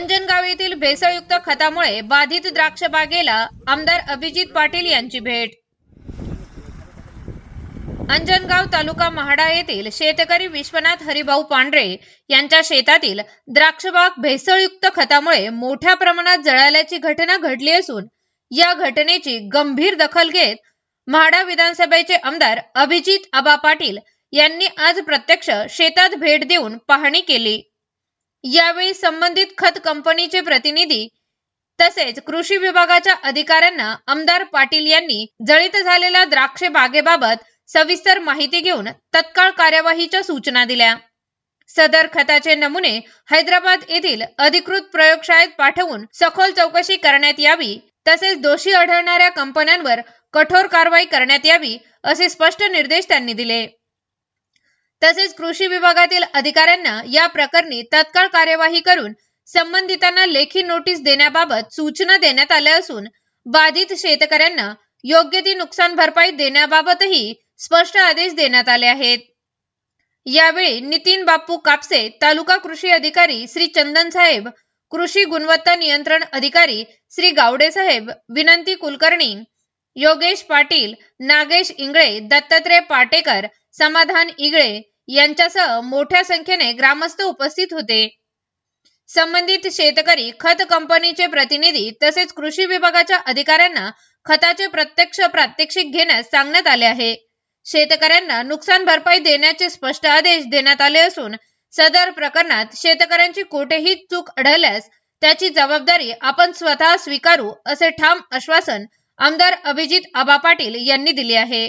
अंजनगाव येथील भेसळयुक्त खतामुळे बाधित द्राक्ष बागेला आमदार अभिजित पाटील यांची भेट. अंजनगाव तालुका महाडा येथील शेतकरी विश्वनाथ हरिभाऊ पांढरे यांच्या शेतातील द्राक्षबाग भेसळयुक्त खतामुळे मोठ्या प्रमाणात जळाल्याची घटना घडली असून या घटनेची गंभीर दखल घेत म्हाडा विधानसभेचे आमदार अभिजित आबा पाटील यांनी आज प्रत्यक्ष शेतात भेट देऊन पाहणी केली. यावेळी संबंधित खत कंपनीचे प्रतिनिधी तसेच कृषी विभागाच्या अधिकाऱ्यांना आमदार पाटील यांनी जळीत झालेल्या द्राक्ष बागेबाबत सविस्तर माहिती घेऊन तत्काळ कार्यवाहीच्या सूचना दिल्या. सदर खताचे नमुने हैदराबाद येथील अधिकृत प्रयोगशाळेत पाठवून सखोल चौकशी करण्यात यावी तसेच दोषी आढळणाऱ्या कंपन्यांवर कठोर कारवाई करण्यात यावी असे स्पष्ट निर्देश त्यांनी दिले. तसेच कृषी विभागातील अधिकाऱ्यांना या प्रकरणी तत्काळ कार्यवाही करून संबंधितांना लेखी नोटीस देण्याबाबत सूचना देण्यात आल्या असून बाधित शेतकऱ्यांना योग्य ती नुकसान भरपाई देण्याबाबतही स्पष्ट आदेश देण्यात आले आहेत. यावेळी नितीन बाप्पू कापसे तालुका कृषी अधिकारी श्री चंदन साहेब कृषी गुणवत्ता नियंत्रण अधिकारी श्री गावडे साहेब विनंती कुलकर्णी योगेश पाटील नागेश इंगळे दत्तात्रय पाटेकर समाधान इगळे यांच्यासह मोठ्या संख्येने ग्रामस्थ उपस्थित होते. संबंधित शेतकरी खत कंपनीचे प्रतिनिधी तसेच कृषी विभागाच्या अधिकाऱ्यांना खताचे प्रत्यक्ष प्रात्यक्षिक घेण्यास सांगण्यात आले आहे. शेतकऱ्यांना नुकसान भरपाई देण्याचे स्पष्ट आदेश देण्यात आले असून सदर प्रकरणात शेतकऱ्यांची कोठेही चूक आढळल्यास त्याची जबाबदारी आपण स्वतः स्वीकारू असे ठाम आश्वासन आमदार अभिजित आबा पाटील यांनी दिले आहे.